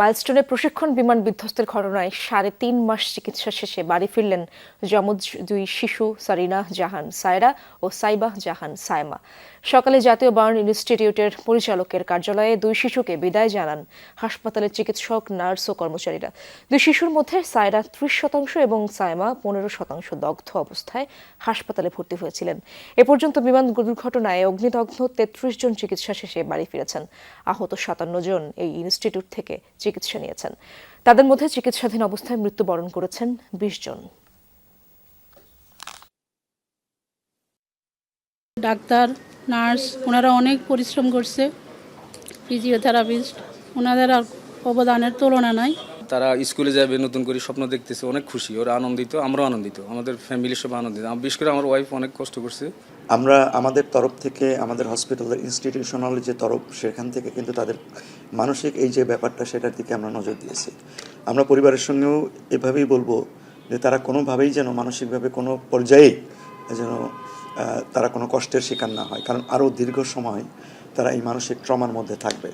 মাইলস্টোনে প্রশিক্ষণ বিমান বিধ্বস্তের ঘটনায় সাড়ে তিন মাস চিকিৎসা শেষে বাড়ি ফিরলেন যমজ দুই শিশু সারিনা জাহান সায়রা ও সাইবাহ জাহান সায়মা। সকালে জাতীয় বার্ন ইনস্টিটিউটের পরিচালকের কার্যালয়ে দুই শিশুকে বিদায় জানান হাসপাতালের চিকিৎসক, নার্স ও কর্মচারীরা। দুই শিশুর মধ্যে সায়রা ত্রিশ শতাংশ এবং সায়মা পনেরো শতাংশ দগ্ধ অবস্থায় হাসপাতালে ভর্তি হয়েছিলেন। এ পর্যন্ত বিমান দুর্ঘটনায় অগ্নিদগ্ধ তেত্রিশ জন চিকিৎসা শেষে বাড়ি ফিরেছেন। আহত সাতান্ন জন এই ইনস্টিটিউট থেকে চিকিৎসা নিয়েছেন। তাদের মধ্যে চিকিৎসাধীন অবস্থায় মৃত্যুবরণ করেছেন বিশ জন। ডাক্তার, নার্স, ওনারা অনেক পরিশ্রম করছে, ফিজিওথেরাপিস্ট, ওনাদের আর অবদানের তুলনা নাই। তারা স্কুলে যাবে, নতুন করে স্বপ্ন দেখতেছে, অনেক খুশি, ওরা আনন্দিত, আমরাও আনন্দিত, আমাদের ফ্যামিলির সব আনন্দিত। বিশেষ করে আমার ওয়াইফ অনেক কষ্ট করছে। আমরা আমাদের তরফ থেকে, আমাদের হসপিটালের ইনস্টিটিউশনাল যে তরফ, সেখান থেকে কিন্তু তাদের মানসিক এই যে ব্যাপারটা, সেটার দিকে আমরা নজর দিয়েছি। আমরা পরিবারের সঙ্গেও এভাবেই বলব যে তারা কোনোভাবেই যেন মানসিকভাবে কোনো পর্যায়ে যেন তারা কোনো কষ্টের শিকার না হয়। কারণ আরও দীর্ঘ সময় তারা এই মানসিক ট্রমার মধ্যে থাকবে।